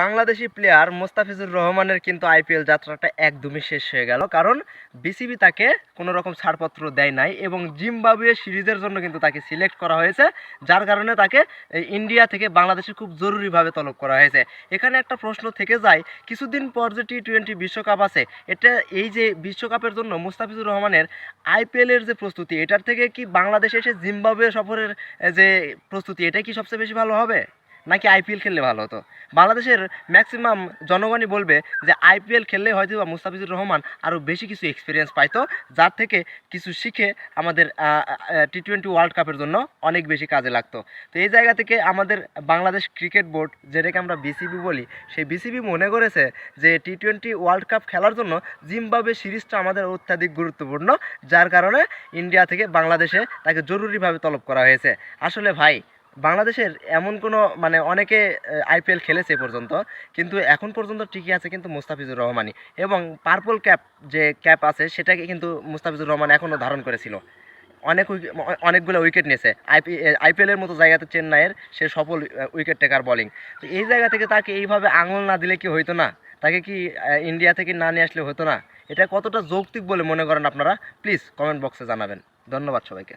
Bangladeshi player Mostafizur রহমানের কিন্তু IPL যাত্রাটা একদমই শেষ হয়ে গেল। কারণ বিসিবি তাকে কোনো রকম ছাড়পত্র দেয় নাই এবং জিম্বাবুয়ে সিরিজের জন্য কিন্তু তাকে সিলেক্ট করা হয়েছে, যার কারণে তাকে ইন্ডিয়া থেকে বাংলাদেশে খুব জরুরিভাবে তলব করা হয়েছে। এখানে একটা প্রশ্ন থেকে যায়, কিছুদিন পর যে টি টোয়েন্টি বিশ্বকাপ আছে, এটা এই যে বিশ্বকাপের জন্য মুস্তাফিজুর রহমানের আইপিএলের যে প্রস্তুতি, এটার থেকে কি বাংলাদেশে এসে জিম্বাবুয়ে সফরের যে প্রস্তুতি, এটা কি সবচেয়ে বেশি ভালো হবে? নাকি আইপিএল খেললে ভালো হতো? বাংলাদেশের ম্যাক্সিমাম জনগণই বলবে যে আইপিএল খেললে হয়তো বা মুস্তাফিজুর রহমান আরও বেশি কিছু এক্সপিরিয়েন্স পাইতো, যার থেকে কিছু শিখে আমাদের টি টোয়েন্টি ওয়ার্ল্ড কাপের জন্য অনেক বেশি কাজে লাগতো। তো এই জায়গা থেকে আমাদের বাংলাদেশ ক্রিকেট বোর্ড যেটাকে আমরা বিসিবি বলি, সেই বিসিবি মনে করেছে যে টি টোয়েন্টি ওয়ার্ল্ড কাপ খেলার জন্য জিম্বাবুয়ে সিরিজটা আমাদের অত্যাধিক গুরুত্বপূর্ণ, যার কারণে ইন্ডিয়া থেকে বাংলাদেশে তাকে জরুরিভাবে তলব করা হয়েছে। আসলে ভাই বাংলাদেশের এমন কোনো মানে অনেকে আইপিএল খেলেছে পর্যন্ত, কিন্তু এখন পর্যন্ত ঠিকই আছে কিন্তু মুস্তাফিজুর রহমানই। এবং পার্পল ক্যাপ যে ক্যাপ আছে, সেটাকে কিন্তু মুস্তাফিজুর রহমান এখনও ধারণ করেছিল। অনেক অনেকগুলো উইকেট নিয়েছে। আইপি আইপিএলের মতো জায়গাতে চেন্নাইয়ের সে সফল উইকেট টেকার বলিং তো এই জায়গা থেকে তাকে এইভাবে আঙুল না দিলে কি হইতো না? তাকে কি ইন্ডিয়া থেকে না নিয়ে আসলে হতো না? এটা কতটা যৌক্তিক বলে মনে করেন আপনারা? প্লিজ কমেন্ট বক্সে জানাবেন। ধন্যবাদ সবাইকে।